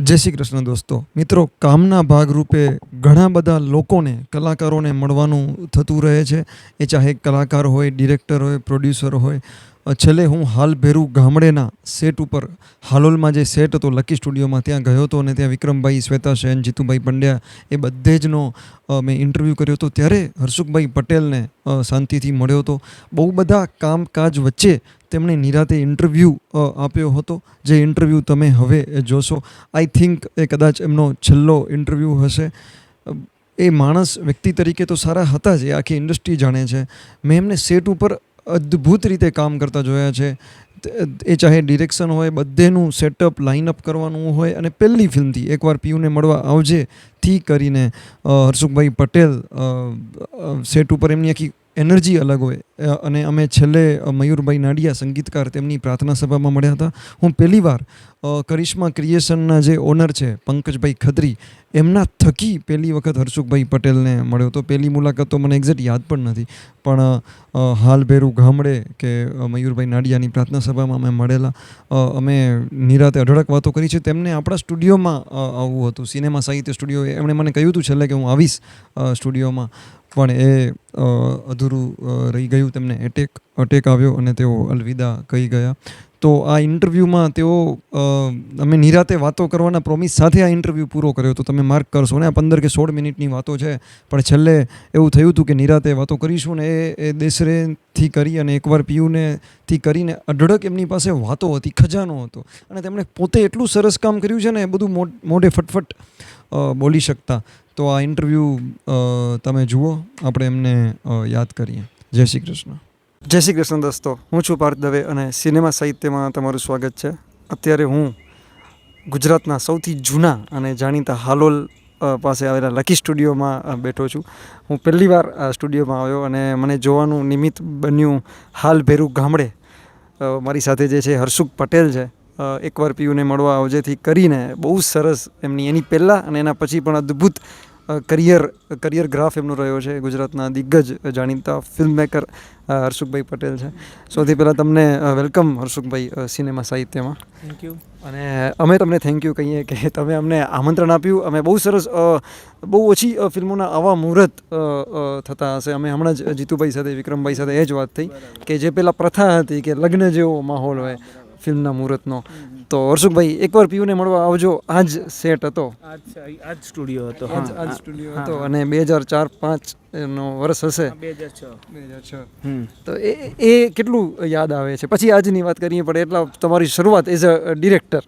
જય શ્રી કૃષ્ણ દોસ્તો. મિત્રો, કામના ભાગરૂપે ઘણા બધા લોકોને, કલાકારોને મળવાનું થતું રહે છે. એ ચાહે કલાકાર હોય, ડિરેક્ટર હોય, પ્રોડ્યુસર હોય છેલ્લે હું હાલ ભેરું ગામડેના સેટ ઉપર, હાલોલમાં જે સેટ હતો લકી સ્ટુડિયોમાં ત્યાં ગયો હતો અને ત્યાં વિક્રમભાઈ, શ્વેતા સેન, જીતુભાઈ પંડ્યા એ બધે જનો મેં ઇન્ટરવ્યૂ કર્યો હતો. ત્યારે હર્ષુખભાઈ પટેલને શાંતિથી મળ્યો હતો. બહુ બધા કામકાજ વચ્ચે તેમણે નિરાતે ઇન્ટરવ્યૂ આપ્યો હતો. જે ઇન્ટરવ્યૂ તમે હવે જોશો આઈ થિંક એ કદાચ એમનો છેલ્લો ઇન્ટરવ્યૂ હશે. એ માણસ વ્યક્તિ તરીકે તો સારા હતા જ, એ આખી ઇન્ડસ્ટ્રી જાણે છે. મેં એમને સેટ ઉપર અદ્ભુત રીતે કામ કરતા જોયા છે. એ ચાહે ડિરેક્શન હોય, બધેનું સેટઅપ લાઇનઅપ કરવાનું હોય અને પહેલી ફિલ્મથી એકવાર પીયુને મળવા આવજે, થી કરીને હર્ષુખભાઈ પટેલ સેટ ઉપર એમની આખી એનર્જી અલગ હોય. અને અમે છેલ્લે મયુરભાઈ નાડિયા સંગીતકાર તેમની પ્રાર્થના સભામાં મળ્યા હતા. હું પહેલીવાર વાર કરિશ્મા ક્રિએશનના જે ઓનર છે, પંકજભાઈ ખત્રી, એમના થકી પહેલી વખત હર્ષુખભાઈ પટેલને મળ્યો તો પહેલી મુલાકાત તો મને એક્ઝેક્ટ યાદ પણ નથી. પણ હાલ ભેરું ગામડે કે મયુરભાઈ નાડિયાની પ્રાર્થના સભામાં અમે મળેલા. અમે નિરાતે અઢળક વાતો કરી છે. તેમને આપણા સ્ટુડિયોમાં આવવું હતું. સિનેમા સાહિત્ય સ્ટુડિયો એમણે મને કહ્યું હતું છેલ્લે કે હું આવીશ સ્ટુડિયોમાં. પણ એ અધૂરું રહી ગયું તેમને એટેક અટેક આવ્યો અને તેઓ અલવિદા કહી ગયા. તો આ ઇન્ટરવ્યૂમાં તેઓ અમે નિરાતે વાતો કરવાના પ્રોમિસ સાથે આ ઇન્ટરવ્યૂ પૂરો કર્યો. તો તમે માર્ક કરશો ને આ પંદર કે સોળ મિનિટની વાતો છે. પણ છેલ્લે એવું થયું હતું કે નિરાતે વાતો કરીશું ને એ એ દેસરેથી કરી અને એકવાર પીયુને થી કરીને અઢળક એમની પાસે વાતો હતી, ખજાનો હતો. અને તેમણે પોતે એટલું સરસ કામ કર્યું છે ને એ બધું મોઢે ફટફટ બોલી શકતા. તો આ ઇન્ટરવ્યૂ તમે જુઓ, આપણે એમને યાદ કરીએ. જય શ્રી કૃષ્ણ. જય શ્રી કૃષ્ણ દોસ્તો, હું છું પાર્થ દવે અને સિનેમા સાહિત્યમાં તમારું સ્વાગત છે. અત્યારે હું ગુજરાતના સૌથી જૂના અને જાણીતા હાલોલ પાસે આવેલા લકી સ્ટુડિયોમાં બેઠો છું. હું પહેલીવાર આ સ્ટુડિયોમાં આવ્યો અને મને જોવાનું નિમિત્ત બન્યું હાલ ભેરું ગામડે. મારી સાથે જે છે હર્ષુખ પટેલ છે. એકવાર પીયુને મળવા આવજેથી કરીને બહુ સરસ એમની, એની પહેલાં અને એના પછી પણ અદ્ભુત કરિયર કરિયર ગ્રાફ એમનો રહ્યો છે ગુજરાતના દિગ્ગજ જાણીતા ફિલ્મ મેકર હર્ષુખભાઈ પટેલ છે. સૌથી પહેલાં તમને વેલકમ હર્ષુખભાઈ સિનેમા સાહિત્યમાં. થેન્ક યુ અને અમે તમને થેન્ક યુ કહીએ કે તમે અમને આમંત્રણ આપ્યું. અમે બહુ સરસ બહુ ઓછી ફિલ્મોના આવા મુહૂર્ત થતા હશે. અમે હમણાં જ જીતુભાઈ સાથે વિક્રમભાઈ સાથે એ જ વાત થઈ કે જે પહેલાં પ્રથા હતી કે લગ્ન જેવો માહોલ હોય ફિલ્મના મુહૂર્તનો. તો હર્ષુકભાઈ એકવાર પીયુને મળવા આવજો. આ જ સેટ હતો. આજ જ સ્ટુડિયો હતો આ જ આ સ્ટુડિયો હતો. અને બે હજાર ચાર પાંચ નો વર્ષ હશે. બે હજાર છ. બે હજાર છ. હમ. તો એ એ કેટલું યાદ આવે છે? પછી આજની વાત કરીએ પણ એટલા તમારી શરૂઆત એઝ અ ડિરેક્ટર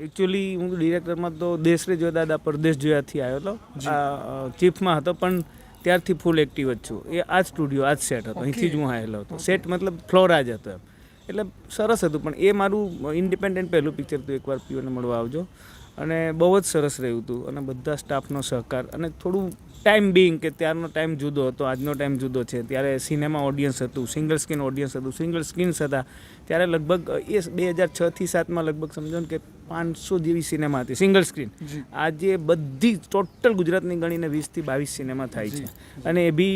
એકચ્યુઅલી હું. ડિરેક્ટરમાં તો દેશરે જોયા દાદા પરદેશ જોયાથી આવ્યો હતો. ચીફમાં હતો પણ ત્યારથી ફૂલ એક્ટિવ જ છું. એ આ સ્ટુડિયો આ જ સેટ હતો. અહીંથી જ હું આવેલો હતો. સેટ મતલબ ફ્લોર આ જ હતો એમ. એટલે સરસ હતું. પણ એ મારું ઇન્ડિપેન્ડન્ટ પહેલું પિક્ચર હતું. એકવાર પીઓને મળવા આવજો. અને બહુ જ સરસ રહ્યું હતું. અને બધા સ્ટાફનો સહકાર. અને થોડું ટાઈમ બિંગ કે ત્યારનો ટાઈમ જુદો હતો. આજનો ટાઈમ જુદો છે. ત્યારે સિનેમા ઓડિયન્સ હતું. સિંગલ સ્ક્રીન ઓડિયન્સ હતું. સિંગલ સ્ક્રીન્સ હતા. ત્યારે લગભગ, એ બે હજાર છથી સાતમાં લગભગ, સમજો ને કે પાંચસો જેવી સિનેમા હતી સિંગલ સ્ક્રીન આજે બધી ટોટલ ગુજરાતની ગણીને વીસથી બાવીસ સિનેમા થાય છે. અને એ બી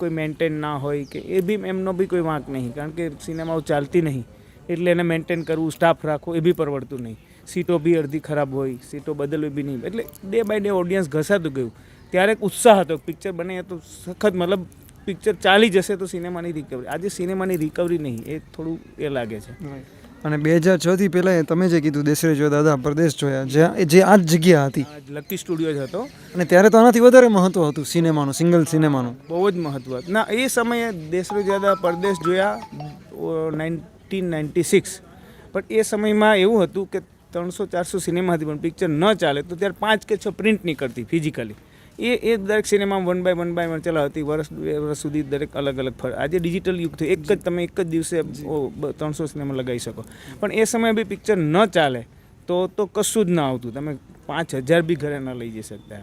કોઈ મેન્ટેન ના હોય કે એ બી એમનો બી કોઈ વાંક નહીં કારણ કે સિનેમાઓ ચાલતી નહીં. એટલે એને મેન્ટેન કરવું સ્ટાફ રાખવો એ બી પરવડતું નહીં. સીટો બી અડધી ખરાબ હોય સીટો બદલવી બી નહીં. એટલે ડે બાય ડે ઓડિયન્સ ઘસાતું ગયું. ત્યારે એક ઉત્સાહ હતો પિક્ચર બને તો સખત મતલબ પિક્ચર ચાલી જશે તો સિનેમાની રિકવરી આજે સિનેમાની રિકવરી નહીં એ થોડું એ લાગે છે. અને બે હજાર છ થી પહેલા તમે જે કીધું દેશરે જોયા દાદા પરદેશ જોયા જ્યાં જે આ જ જગ્યા હતી. લકી સ્ટુડિયો જ હતો. અને ત્યારે તો આનાથી વધારે મહત્વ હતું સિનેમાનું સિંગલ સિનેમાનું. બહુ જ મહત્વ. હતું. ના એ સમયે દેશરે જોયા પરદેશ જોયા નાઇન્ટીન નાઇન્ટી સિક્સ. પણ એ સમયમાં એવું હતું કે ત્રણસો ચારસો સિનેમા હતી પણ પિક્ચર ન ચાલે તો ત્યારે પાંચ કે છ પ્રિન્ટ નીકળતી ફિઝિકલી. એ એ દરેક cinema one by one by one ચલાવતી વર્ષ બે વર્ષ સુધી દરેક અલગ અલગ ફર આજે ડિજિટલ યુગ થયું. એક જ તમે એક જ દિવસે ત્રણસો સિનેમા લગાવી શકો. પણ એ સમયે બી પિક્ચર ન ચાલે તો તો કશું જ ના આવતું. તમે પાંચ હજાર બી ઘરે ન લઈ જઈ શકતા.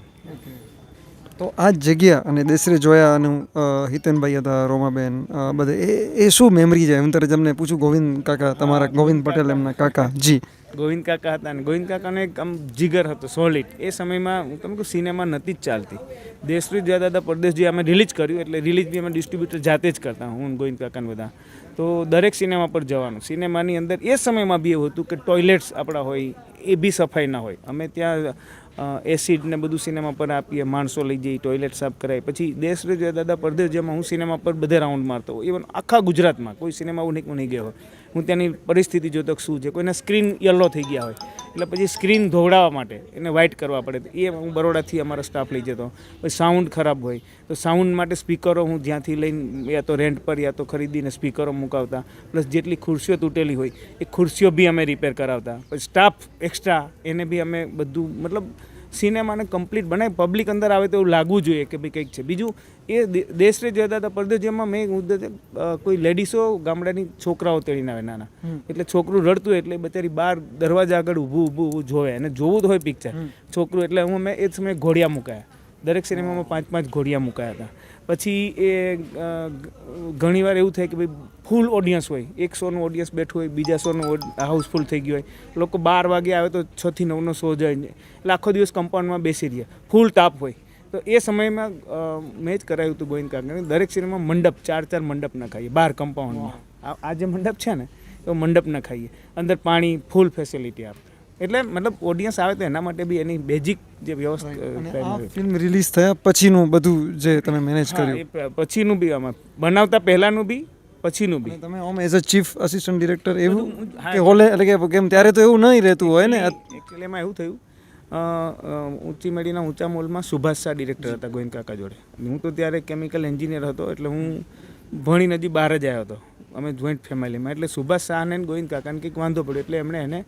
તો આ જગ્યા અને દેશરે જોયાનું અ, હિતેનભાઈ હતા રોમાબેન બધે એ એ શું મેમરી છે? એમ ત્યારે તમને પૂછું ગોવિંદ કાકા તમારા ગોવિંદ પટેલ એમના કાકા જી. ગોવિંદ કાકા હતા અને ગોવિંદ કાકાનો એક આમ જીગર હતો સોલિડ એ સમયમાં હું તમે કહું સિનેમા નથી જ ચાલતી. દેશરી જ્યાં દાદા પરદેશ જે અમે રિલીઝ કર્યું એટલે રિલીઝ બી અમે ડિસ્ટ્રીબ્યુટર જાતે જ કરતા હું અને ગોવિંદ કાકાને બધા. તો દરેક સિનેમા પર જવાનું. સિનેમાની અંદર એ સમયમાં બી એવું હતું કે ટોયલેટ્સ આપણા હોય એ બી સફાઈ ના હોય. અમે ત્યાં એસિડ ને બધું સિનેમા પર આપીએ, માણસો લઈ જઈએ ટોયલેટ સાફ કરાય. પછી દેશ રે દાદા પરદેશ જેમાં હું સિનેમા પર બધે રાઉન્ડ મારતો હોઉં. ઇવન આખા ગુજરાતમાં કોઈ સિનેમા હું નહીં ગયો હોય. હું ત્યાંની પરિસ્થિતિ જોતો શું છે? કોઈના સ્ક્રીન યલો થઈ ગયા હોય. એટલે પછી સ્ક્રીન ધોવડાવવા માટે એને વ્હાઇટ કરવા પડે એ હું બરોડાથી અમારો સ્ટાફ લઈ જતો. પછી સાઉન્ડ ખરાબ હોય તો સાઉન્ડ માટે સ્પીકરો હું જ્યાંથી લઈને યા તો રેન્ટ પર યા તો ખરીદીને સ્પીકરો મુકાવતા. પ્લસ જેટલી ખુરશીઓ તૂટેલી હોય એ ખુરશીઓ બી અમે રિપેર કરાવતા. પછી સ્ટાફ એક્સ્ટ્રા એને બી અમે બધું, મતલબ સિનેમાને કમ્પ્લીટ બનાવી પબ્લિક અંદર આવે તો એવું લાગવું જોઈએ કે ભાઈ કંઈક છે. બીજું એ દે- દેશ રે જોતા હતા પરદેશમાં મેં મુદ્દે કોઈ લેડીસો ગામડાની છોકરાઓ તેડીને આવે નાના. એટલે છોકરું રડતું હોય એટલે બચારી બહાર દરવાજા આગળ ઊભું ઊભું ઊભું જોવે અને જોવું તો હોય પિક્ચર છોકરું એટલે હું મેં એ જ સમયે ઘોડિયા મુકાયા. દરેક સિનેમામાં પાંચ પાંચ ઘોડિયા મુકાયા હતા. પછી એ ઘણીવાર એવું થાય કે ભાઈ ફૂલ ઓડિયન્સ હોય. એક શોનું ઓડિયન્સ બેઠું હોય બીજા શોનું હાઉસફુલ થઈ ગયું હોય. લોકો બાર વાગે આવે તો છથી નવનો શો જાય એટલે આખો દિવસ કમ્પાઉન્ડમાં બેસી રહે ફૂલ તાપ હોય. તો એ સમયમાં મેં જ કરાયું હતું ગોવિંદ કાકાને. દરેક સિનેમા મંડપ ચાર ચાર મંડપ નખાઈએ ખાઈએ. બાર કમ્પાઉન્ડમાં આ જે મંડપ છે ને એ મંડપ નખાઈએ ખાઈએ. અંદર પાણી ફૂલ ફેસિલિટી આપતા એટલે મતલબ ઓડિયન્સ આવે તો એના માટે બી એની બેઝિક જે વ્યવસ્થા ફિલ્મ રિલીઝ થયા પછીનું બધું જે તમે મેનેજ કર્યું? પછીનું બી આમાં. બનાવતા પહેલાનું બી પછીનું બી. તમે ઓમ as a chief assistant director એવું? કે હોલે એટલે કે કેમ ત્યારે તો એવું નહીં રહેતું હોય ને? એકચ્યુઅલી એમાં એવું થયું ઊંચી મેડીના ઊંચા મોલમાં સુભાષ શાહ ડિરેક્ટર હતા ગોવિંદ કાકા જોડે. હું તો ત્યારે કેમિકલ એન્જિનિયર હતો એટલે હું ભણીને હજી બહાર જ આવ્યો હતો. અમે જોઈન્ટ ફેમિલીમાં એટલે સુભાષ શાહને ગોવિંદ કાકાને કંઈક વાંધો પડ્યો એટલે એમણે એને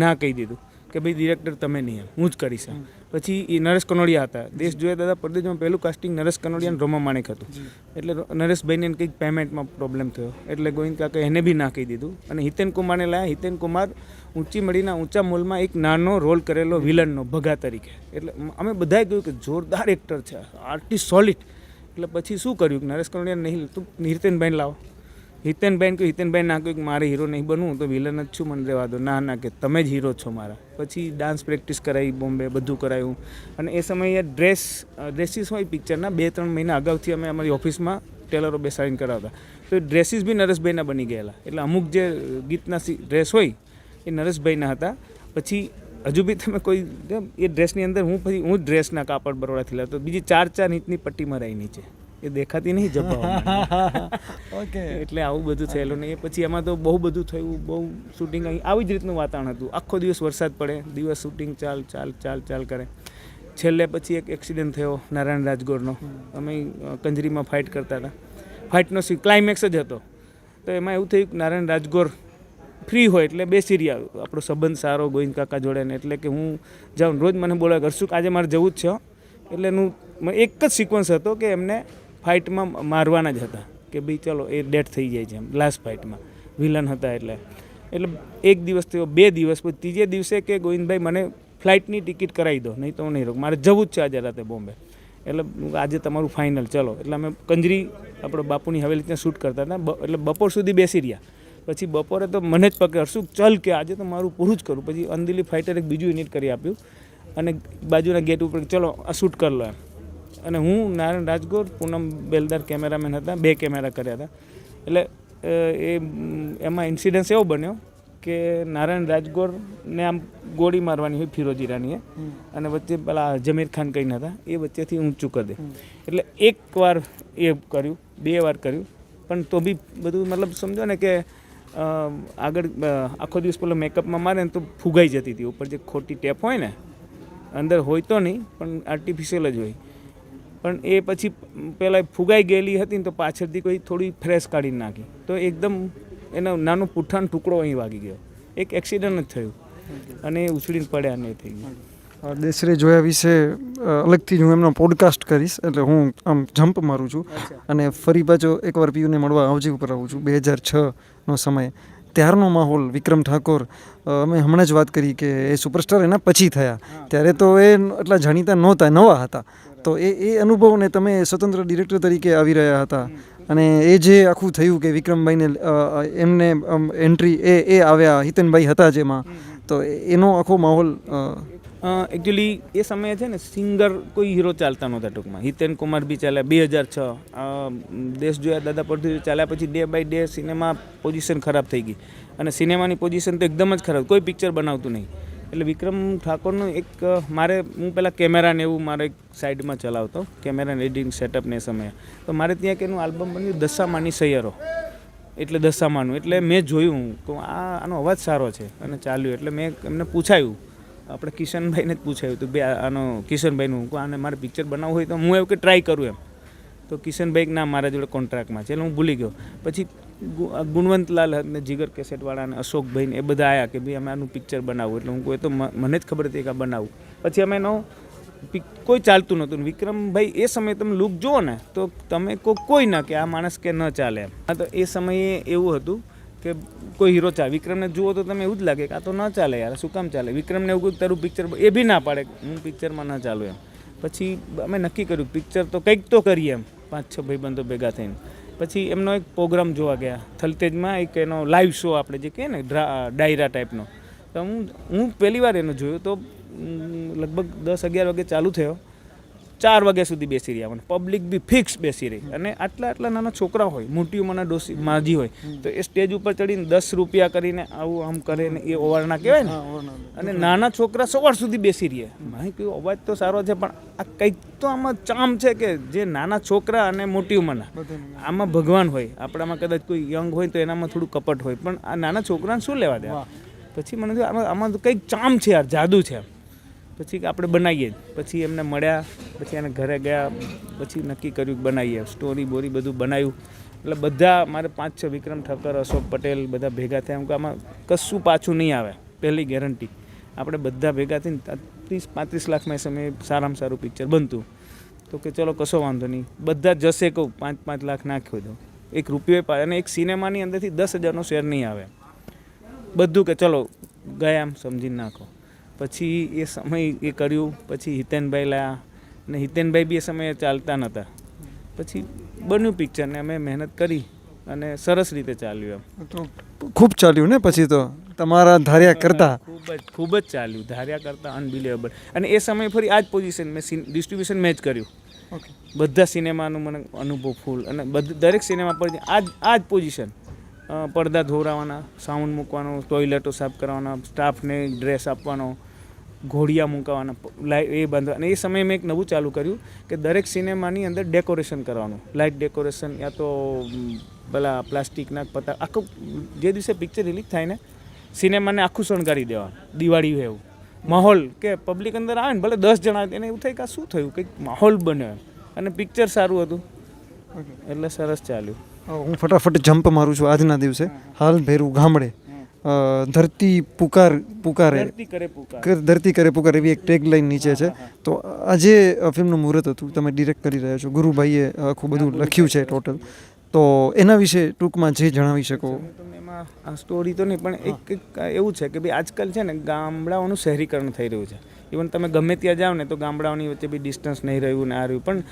ના કહી દીધું કે ભાઈ ડિરેક્ટર તમે નહીં હું જ કરીશ પછી એ નરેશ કનોડિયા હતા. દેશ જોયા દાદા પરદેશમાં પહેલું કાસ્ટિંગ નરેશ કનોડિયા અને રોમા માણેક હતું. એટલે નરેશભાઈને કંઈક પેમેન્ટમાં પ્રોબ્લેમ થયો. એટલે ગોવિંદ કાકા એને બી ના કહી દીધું. અને હિતેન કુમારને લાયા. હિતેન કુમાર ઊંચી મળીના ઊંચા મોલમાં એક નાનો રોલ કરેલો વિલનનો ભગા તરીકે. એટલે અમે બધાએ કહ્યું કે જોરદાર એક્ટર છે. આર્ટિસ્ટ સોલિડ એટલે પછી શું કર્યું કે નરેશ કનોડિયા નહીં તું હિતેનભાઈને લાવો. હિતેનભાઈને કહ્યું, હિતેનબેન ના કહ્યું કે મારે હીરો નહીં બનવું તો વિલન જ છું, મને રહેવા દો. ના ના, કે તમે જ હીરો છો મારા. પછી ડાન્સ પ્રેક્ટિસ કરાવી, બોમ્બે બધું કરાયું. અને એ સમયે ડ્રેસ ડ્રેસીસ હોય પિક્ચરના બે, ત્રણ મહિના અગાઉથી અમે અમારી ઓફિસમાં ટેલરો બેસાડીને કરાવતા. તો એ ડ્રેસીસ બી નરેશભાઈના બની ગયેલા. એટલે અમુક જે ગીતના ડ્રેસ હોય, એ નરેશભાઈના હતા. પછી હજુ બી તમે કોઈ એ ડ્રેસની અંદર હું પછી, હું ડ્રેસના કાપડ બરોડાથી લાવતો બીજી ચાર ચાર ઇંચની પટ્ટી મરાઈ નીચે. એ દેખાતી નહીં જબ્બા ઓકે એટલે આવું બધું થયેલું ને એ પછી એમાં તો બહુ બધું થયું બહુ શૂટિંગ અહીં આવી જ રીતનું વાતાવરણ હતું. આખો દિવસ વરસાદ પડે દિવસ શૂટિંગ ચાલ ચાલ ચાલ ચાલ કરે. છેલ્લે પછી એક એક્સિડન્ટ થયો નારાયણ રાજગોરનો. અમે કંજરીમાં ફાઇટ કરતા હતા. ફાઇટનો સી ક્લાઇમેક્સ જ હતો. તો એમાં એવું થયું કે નારાયણ રાજગોર ફ્રી હોય એટલે બેસી રહ્યા. આપણો સંબંધ સારો ગોવિંદ કાકા જોડે ને એટલે કે હું જાઉં રોજ મને બોલાવે હર્ષુક આજે મારે જવું જ છે એટલે હું એક જ સિક્વન્સ હતો કે એમને ફાઇટમાં મારવાના જ હતા કે ભાઈ ચલો એ ડેથ થઈ જાય છે એમ લાસ્ટ ફાઇટમાં. વિલન હતા એટલે. એટલે એક દિવસ થયો, બે દિવસ પછી, ત્રીજે દિવસે કે ગોવિંદભાઈ મને ફ્લાઇટની ટિકિટ કરાવી દો, નહીં તો હું નહીં રોક. મારે જવું જ છે આજે રાતે બોમ્બે. એટલે આજે તમારું ફાઇનલ ચલો. એટલે અમે કંજરી આપણો બાપુની હવેલી ત્યાં શૂટ કરતા હતા. એટલે બપોર સુધી બેસી રહ્યા. પછી બપોરે તો મને જ પકડ હર્ષુક ચલ કે આજે તો મારું પૂરું જ કરું. પછી અંદિલી ફાઇટર એક બીજું યુનિટ કરી આપ્યું. અને બાજુના ગેટ ઉપર ચલો, આ શૂટ કરી લો. એમ. અને હું નારાયણ રાજગોર પૂનમ બેલદાર કેમેરામેન હતા બે કેમેરા કર્યા હતા. એટલે એ એમાં ઇન્સિડન્સ એવો બન્યો કે નારાયણ રાજગોરને આમ ગોળી મારવાની હોય ફિરોજી રાણીએ અને વચ્ચે પેલા જમીર ખાન કહીને હતા એ વચ્ચેથી ઊંચું કરી દે. એટલે એક વાર એ કર્યું બે વાર કર્યું પણ તો બી બધું મતલબ સમજો ને કે આગળ આખો દિવસ પેલો મેકઅપમાં મારે ને તો ફુગાઈ જતી હતી. ઉપર જે ખોટી ટેપ હોય ને અંદર હોય તો નહીં પણ આર્ટિફિશિયલ જ હોય. પણ એ પછી પહેલાં ફુગાઈ ગયેલી હતી ને તો પાછળથી કોઈ થોડી ફ્રેશ કાઢી નાખી. તો એકદમ એનો નાનો પુઠ્ઠાનો ટુકડો અહીં વાગી ગયો. એક એક્સિડન્ટ જ થયું. અને એ ઉછળીને પડ્યા ને થઈ ગયું. દેસરે જોયા વિશે અલગથી હું એમનો પોડકાસ્ટ કરીશ એટલે હું આમ જમ્પ મારું છું. અને ફરી પાછો એકવાર પીયુને મળવા આવજી ઉપર આવું છું. બે હજાર છનો સમય. ત્યારનો માહોલ વિક્રમ ઠાકોર અમે હમણાં જ વાત કરી કે એ સુપરસ્ટાર એના પછી થયા. ત્યારે તો એ એટલા જાણીતા નહોતા નવા હતા. તો એ એ અનુભવને તમે સ્વતંત્ર ડિરેક્ટર તરીકે આવી રહ્યા હતા. અને એ જે આખું થયું કે વિક્રમભાઈને એમને એન્ટ્રી એ એ આવ્યા, હિતનભાઈ હતા જેમાં, તો એનો આખો માહોલ એકચ્યુઅલી એ સમયે છે ને સિંગર કોઈ હીરો ચાલતા નહોતા ટૂંકમાં. હિતેન કુમાર બી ચાલ્યા, બે હજાર છ દેશ જોયા દાદા પરથી ચાલ્યા પછી day by day cinema position ખરાબ થઈ ગઈ. અને સિનેમાની પોઝિશન તો એકદમ જ ખરાબ, કોઈ પિક્ચર બનાવતું નહીં. એટલે વિક્રમ ઠાકોરનું એક મારે, હું પહેલાં કેમેરાને એવું મારે એક સાઈડમાં ચલાવતો કેમેરા એડિટિંગ સેટઅપ ને એ સમયે. તો મારે ત્યાં કે એનું આલ્બમ બન્યું દશામાની સૈયરો. એટલે દશામાનું, એટલે મેં જોયું તો આ, આનો અવાજ સારો છે, અને ચાલ્યું. એટલે મેં એમને પૂછાયું, આપણે કિશનભાઈને જ પૂછાયું હતું બે આનો કિશનભાઈનું કે આને મારે પિક્ચર બનાવવું હોય તો હું એવું કે ટ્રાય કરું એમ. તો કિશનભાઈ ના મારા જોડે કોન્ટ્રાક્ટમાં છે, એટલે હું ભૂલી ગયો. પછી ગુણવંતલાલ ને જીગર કેસેટવાળા અને અશોકભાઈ ને એ બધા આવ્યા કે ભાઈ અમે આનું પિક્ચર બનાવવું એટલે હું કહું તો મને જ ખબર હતી કે આ બનાવવું પછી અમે એનો કોઈ ચાલતું નહોતું. વિક્રમભાઈ, એ સમયે તમે લુક જુઓ ને, તો તમે કો કોઈ ના કે આ માણસ કે ન ચાલે એમ. હા, તો એ સમયે એવું હતું કે કોઈ હીરો ચાલે. વિક્રમને જુઓ તો તમે એવું જ લાગે કે આ તો ન ચાલે યાર શું કામ ચાલે? વિક્રમને એવું કહ્યું તારું પિક્ચર એ બી ના પાડે. હું પિક્ચરમાં ન ચાલું એમ. પછી અમે નક્કી કર્યું, પિક્ચર તો કંઈક તો કરીએ એમ. પાંચ છ ભાઈબંધો ભેગા થઈને. પછી એમનો એક પ્રોગ્રામ જોવા ગયા. થલતેજમાં એક એનો લાઈવ શો આપણે જે કહીએ ને ડાયરા ટાઈપનો. તો હું હું પહેલી વાર એનો જોયો તો લગભગ દસ અગિયાર વાગે ચાલુ થયો. ચાર વાગ્યા સુધી બેસી રહ્યા મને પબ્લિક બી ફિક્સ બેસી રહી. અને આટલા આટલા નાના છોકરા હોય મોટી ઉંમરના ડોસી માજી હોય તો એ સ્ટેજ ઉપર ચડીને દસ રૂપિયા કરીને આવું આમ કરે ને એ ઓવારણા કહેવાય ને. અને નાના છોકરા સવાર સુધી બેસી રહ્યા. મેં કહ્યું અવાજ તો સારો છે પણ આ કંઈક તો આમાં ચામ છે કે જે નાના છોકરા અને મોટી ઉંમરના. આમાં ભગવાન હોય આપણામાં કદાચ કોઈ યંગ હોય તો એનામાં થોડું કપટ હોય પણ આ નાના છોકરાને શું લેવા દે પછી મને આમાં આમાં કંઈક ચામ છે યાર જાદુ છે પછી આપણે બનાવીએ. પછી એમને મળ્યા, પછી એને ઘરે ગયા, પછી નક્કી કર્યું કે બનાવીએ. સ્ટોરી બોરી બધું બનાવ્યું. એટલે બધા મારે પાંચ છ વિક્રમ ઠક્કર અશોક પટેલ બધા ભેગા થયા. એમ કે આમાં કશું પાછું નહીં આવે. પહેલી ગેરંટી આપણે બધા ભેગા થઈને ત્રીસ પાંત્રીસ લાખમાં એ સમયે સારામાં સારું પિક્ચર બનતું. તો કે ચલો, કશો વાંધો નહીં. બધા જશે કહું, પાંચ પાંચ લાખ નાખ્યો દો. એક રૂપિયો અને એક સિનેમાની અંદરથી દસ હજારનો શેર નહીં આવે. બધું કે ચલો, ગયા એમ સમજીને નાખો. પછી એ સમય એ કર્યું. પછી હિતેનભાઈ લાયા અને હિતેનભાઈ બી એ સમયે ચાલતા નહોતા. પછી બન્યું પિક્ચર ને અમે મહેનત કરી અને સરસ રીતે ચાલ્યું એમ. તો ખૂબ ચાલ્યું ને પછી તો? તમારા ધાર્યા કરતા? ખૂબ જ ખૂબ જ ચાલ્યું. ધાર્યા કરતાં અનબિલિવેબલ અને એ સમય ફરી આ જ પોઝિશન મેં ડિસ્ટ્રીબ્યુશન મેં જ કર્યું. ઓકે બધા સિનેમાનું મને અનુભવ ફૂલ અને બધ દરેક સિનેમા પર આ જ આ જ પોઝિશન પડદા ધોરાવાના સાઉન્ડ મૂકવાનો ટોયલેટો સાફ કરવાના સ્ટાફને ડ્રેસ આપવાનો ઘોડિયા મૂકવાના લાઈ એ બાંધવા. અને એ સમયે મેં એક નવું ચાલુ કર્યું કે દરેક સિનેમાની અંદર ડેકોરેશન કરવાનું. લાઇટ ડેકોરેશન યા તો પેલા પ્લાસ્ટિકના પતા આખું જે દિવસે પિક્ચર રિલીઝ થાય ને સિનેમાને આખું શણગારી દેવાનું. દિવાળી હોય એવું. માહોલ કે પબ્લિક અંદર આવે ને ભલે દસ જણા એને એવું થાય કે આ શું થયું? કંઈક માહોલ બન્યો અને પિક્ચર સારું હતું. એટલે સરસ ચાલ્યું. હું ફટાફટ જમ્પ મારું છું આજના દિવસે. હાલ ભેરું ગામડે. ધરતી પુકાર પુકારે. ધરતી કરે પુકાર. ધરતી કરે પુકાર એવી એક ટેગ લાઈન નીચે છે. તો આજે ફિલ્મનું મુહૂર્ત હતું તમે ડિરેક્ટ કરી રહ્યા છો. ગુરુભાઈએ આખું બધું લખ્યું છે ટોટલ તો એના વિશે ટૂંકમાં જે જણાવી શકો? એમાં આ સ્ટોરી તો નહીં પણ એક એવું છે કે ભાઈ આજકાલ છે ને ગામડાઓનું શહેરીકરણ થઈ રહ્યું છે. ઇવન તમે ગમે ત્યાં જાઓ ને તો ગામડાઓની વચ્ચે બી ડિસ્ટન્સ નહીં રહ્યું ને આ રહ્યું. પણ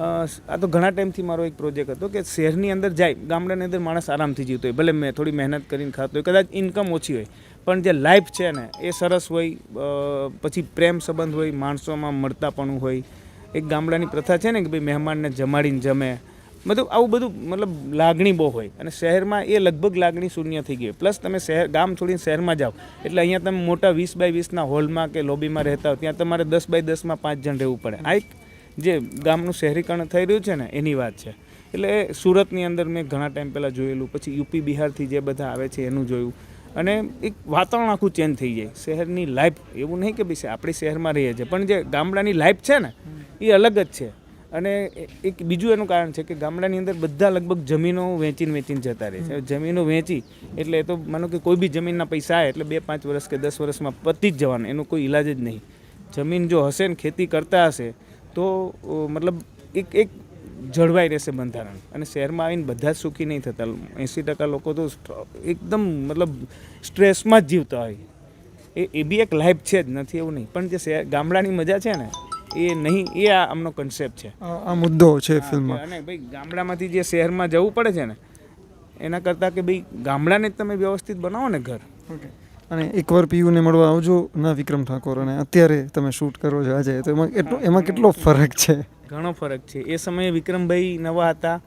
આ તો ઘણા ટાઈમથી મારો એક પ્રોજેક્ટ હતો કે શહેરની અંદર જાય, ગામડાની અંદર માણસ આરામથી જીવતો હોય, ભલે મેં થોડી મહેનત કરીને ખાતો હોય, કદાચ ઇન્કમ ઓછી હોય, પણ જે લાઈફ છે ને, એ સરસ હોય પછી પ્રેમ સંબંધ હોય, માણસોમાં મળતાપણું હોય, એક ગામડાની પ્રથા છે ને કે ભાઈ મહેમાનને જમાડીને જમે, મતલબ આવું બધું મતલબ લાગણી બહુ હોય, અને શહેરમાં એ લગભગ લાગણી શૂન્ય થઈ ગઈ પ્લસ તમે શહેર, ગામ છોડીને શહેરમાં જાઓ, એટલે અહીંયા તમે મોટા વીસ બાય વીસના હોલમાં કે લોબીમાં રહેતા હો, ત્યાં તમારે દસ બાય દસમાં પાંચ જણ રહેવું પડે. આ એક જે ગામનું શહેરીકરણ થઈ રહ્યું છે ને, એની વાત છે. એટલે સુરતની અંદર મેં ઘણા ટાઈમ પહેલાં જોયેલું, પછી યુપી, બિહારથી જે બધા આવે છે એનું જોયું. અને એક વાતાવરણ આખું ચેન્જ થઈ જાય. શહેરની લાઈફ, એવું નહીં કે ભાઈ આપણે શહેરમાં રહીએ છીએ, પણ જે ગામડાની લાઈફ છે ને, એ અલગ જ છે. અને એક બીજું એનું કારણ છે કે ગામડાની અંદર બધા લગભગ જમીનો વેચીને વેચીને જતા રહે છે. જમીનો વેચી, એટલે એ તો માનો કે કોઈ બી જમીનના પૈસા આવે, એટલે બે, પાંચ વર્ષ કે દસ વર્ષમાં પતી જ જવાનું, એનું કોઈ ઈલાજ જ નહીં. જમીન જો હશે ને, ખેતી કરતા હશે તો મતલબ એક એક જળવાઈ રહેશે બંધારણ. અને શહેરમાં આવીને બધા જ સુખી નહીં થતા. એંસી ટકા લોકો તો એકદમ મતલબ સ્ટ્રેસમાં જ જીવતા હોય. એ એ બી એક લાઈફ છે જ નથી એવું નહીં. પણ જે શહેર ગામડાની મજા છે ને એ નહીં એ આ આમનો કન્સેપ્ટ છે. આ મુદ્દો છે ફિલ્મમાં અને ભાઈ ગામડામાંથી જે શહેરમાં જવું પડે છે ને એના કરતાં કે ભાઈ ગામડાને જ તમે વ્યવસ્થિત બનાવો ને ઘર. ઓકે અને એકવાર પીયુને મળવા આવજો ના વિક્રમ ઠાકોર, અને અત્યારે તમે શૂટ કરો છો આજે. તો એમાં કેટલો એમાં કેટલો ફરક છે? ઘણો ફરક છે. એ સમયે વિક્રમભાઈ નવા હતા.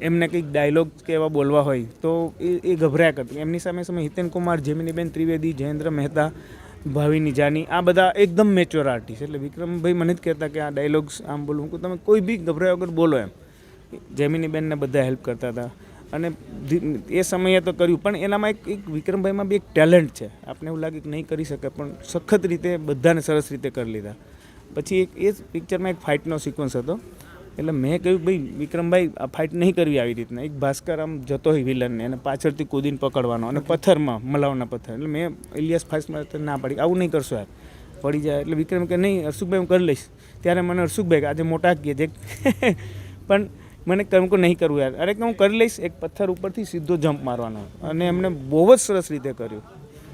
એમને કંઈક ડાયલોગ કે એવા બોલવા હોય, તો એ એ ગભરાયા કરતી. એમની સામે સામે હિતેન કુમાર જેમિનીબેન ત્રિવેદી, જયેન્દ્ર મહેતા, ભાવિની જાની, આ બધા એકદમ મેચ્યોર આર્ટિસ્ટ એટલે વિક્રમભાઈ મને જ કહેતા કે આ ડાયલોગ્સ આમ બોલું હું તમે કોઈ બી ગભરાયા વગર બોલો એમ. જેમિનીબેનને બધા હેલ્પ કરતા હતા. અને એ સમયે તો કર્યું. પણ એનામાં એક એક વિક્રમભાઈમાં બી એક ટેલેન્ટ છે. આપણે એવું લાગે કે નહીં કરી શકે પણ સખત રીતે બધાને સરસ રીતે કરી લીધા. પછી એક એ જ પિક્ચરમાં એક ફાઇટનો સિક્વન્સ હતો. એટલે મેં કહ્યું ભાઈ વિક્રમભાઈ આ ફાઇટ નહીં કરવી આવી રીતના. એક ભાસ્કર આમ જતો હોય વિલનને અને પાછળથી કૂદીને પકડવાનો અને પથ્થરમાં મલાવના પથ્થર. એટલે મેં ઇલિયાસ ફાસ્ટમાં ના પાડી. આવું નહીં કરશો યાર. પડી જાય. એટલે વિક્રમ કે નહીં હર્ષુખભાઈ હું કરી લઈશ. ત્યારે મને હર્ષુખભાઈ આજે મોટા કહે છે પણ મને કહ્યું, નહીં કરવું યાર. અરે કે હું કરી લઈશ. એક પથ્થર ઉપરથી સીધો જમ્પ મારવાનો. અને એમને બહુ જ સરસ રીતે કર્યું.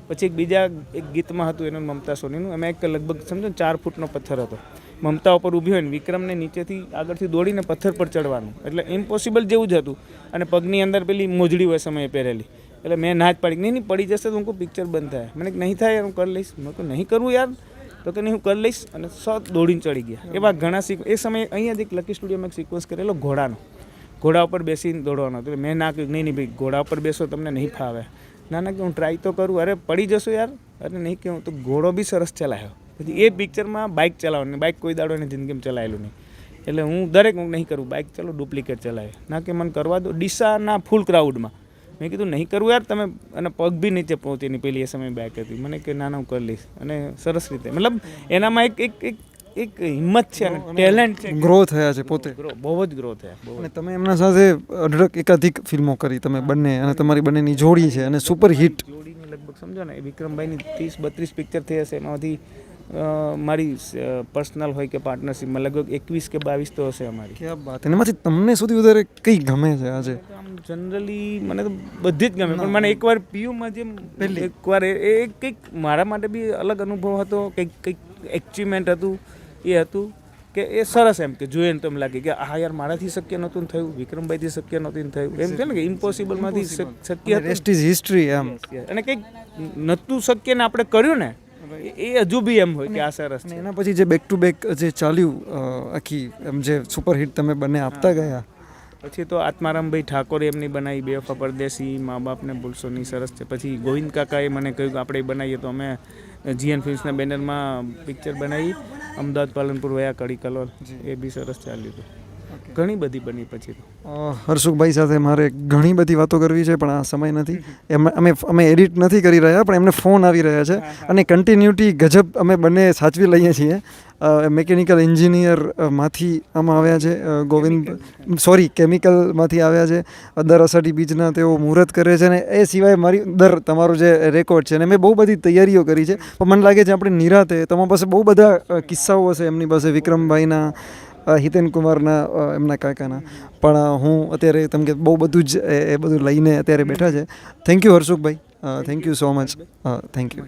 પછી એક બીજા એક ગીતમાં હતું એનું, મમતા સોનીનું. એમાં એક લગભગ, સમજો ચાર ફૂટનો પથ્થર હતો. મમતા ઉપર ઊભી હોય ને, વિક્રમને નીચેથી આગળથી દોડીને પથ્થર પર ચડવાનું. એટલે ઇમ્પોસિબલ જેવું જ હતું. અને પગની અંદર પેલી મોજડી હોય સમયે પહેરેલી. એટલે મેં ના જ પાડી. નહીં નહીં, પડી જશે તો હું પિક્ચર બંધ થાય. મને નહીં થાય હું કરી લઈશ. મેં કહું, નહીં કરવું યાર. તો કે નહીં હું કરી લઈશ અને સો દોડીને ચડી ગયા. એવા ઘણા સિક એ સમયે અહીંયા જ એક લકી સ્ટુડિયોમાં એક સિક્વન્સ કરેલો ઘોડાનો. ઘોડા ઉપર બેસીને દોડવાનો હતો. મેં ના કહ્યું નહીં નહીં ભાઈ ઘોડા ઉપર બેસો તમને નહીં ફાવે. ના ના કે હું ટ્રાય તો કરું. અરે પડી જશો યાર. અરે નહીં કે હું તો ઘોડો બી સરસ ચલાવ્યો પછી એ પિક્ચરમાં બાઇક ચલાવવાની બાઇક કોઈ દાડો એની જિંદગીમાં ચલાવેલું નહીં. એટલે હું દરેક હું નહીં કરું. બાઇક ચલો ડુપ્લિકેટ ચલાવે ના કે મને કરવા દો. ડીસાના ફૂલ ક્રાઉડમાં મેં કીધું નહીં કરવું યાર તમે અને પગ બી નીચે પહોંચી નહીં પેલી એ સમય બેક હતી. મને કે ના હું કરી લઈશ. અને સરસ રીતે મતલબ એનામાં એક એક એક એક હિંમત છે અને ટેલેન્ટ છે. ગ્રો થયા છે પોતે. બહુ જ ગ્રો થયા અને તમે એમના સાથે અઢળક એકાધિક ફિલ્મો કરી તમે બંને અને તમારી બંનેની જોડી છે અને સુપર હિટ જોડીની લગભગ સમજો ને વિક્રમભાઈની ત્રીસ બત્રીસ પિક્ચર થઈ હશે એમાંથી મારી પર્સનલ હોય કે પાર્ટનરશિપમાં લગભગ એકવીસ કે બાવીસ તો હશે અમારી. ક્યાં વાત એનામાંથી તમને સૌથી વધારે કઈ ગમે છે આજે? આમ જનરલી મને તો બધી જ ગમે પણ મને એકવાર પીયુમાં જેમ એકવાર એ કંઈક મારા માટે બી અલગ અનુભવ હતો કંઈક કંઈક એચિવમેન્ટ હતું એ હતું કે એ સરસ એમ કે જોઈએ ને તો એમ લાગે કે હા યાર મારાથી શક્ય નહોતું થયું વિક્રમભાઈથી શક્ય નહોતું થયું. એમ છે ને કે ઇમ્પોસિબલમાંથી શક્ય હિસ્ટ્રી એમ. અને કંઈક નહોતું શક્ય ને આપણે કર્યું ને એ- હજુ બી એમ હોય કે આ સરસ છે. એના પછી જે બેક ટુ બેક જે ચાલ્યું આખી એમ જે સુપરહિટ તમે બંને આપતા ગયા. પછી તો આત્મારામભાઈ ઠાકોરે એમની બનાવી બેવફા પરદેશી મા બાપને ભૂલશો નહીં સરસ છે. પછી ગોવિંદ કાકાએ મને કહ્યું કે આપણે બનાવીએ તો અમે જીએન ફિલ્મ્સના બેનરમાં પિક્ચર બનાવી. અમદાવાદ પાલનપુર વયા કડી કલોલ. એ બી સરસ ચાલ્યું હતું. ઘણી બધી બની પછી હર્ષુખભાઈ સાથે મારે ઘણી બધી વાતો કરવી છે પણ આ સમય નથી. એમ અમે અમે એડિટ નથી કરી રહ્યા પણ એમને ફોન આવી રહ્યા છે. અને કન્ટિન્યુટી ગજબ અમે બંને સાચવી લઈએ છીએ. મેકેનિકલ એન્જિનિયરમાંથી આમાં આવ્યા છે ગોવિંદ સોરી કેમિકલમાંથી આવ્યા છે. દર અષાઢી બીજના તેઓ મુહૂર્ત કરે છે અને એ સિવાય મારી દર તમારો જે રેકોર્ડ છે અને મેં બહુ બધી તૈયારીઓ કરી છે. પણ મને લાગે છે આપણે નિરાતે તમારી પાસે બહુ બધા કિસ્સાઓ હશે એમની પાસે વિક્રમભાઈના હિતેન કુમારના એમના કાકાના. પણ હું અત્યારે, તમે કે બહુ બધું જ એ બધું લઈને અત્યારે બેઠા છે. Thank you Harsukhbhai thank you so much thank you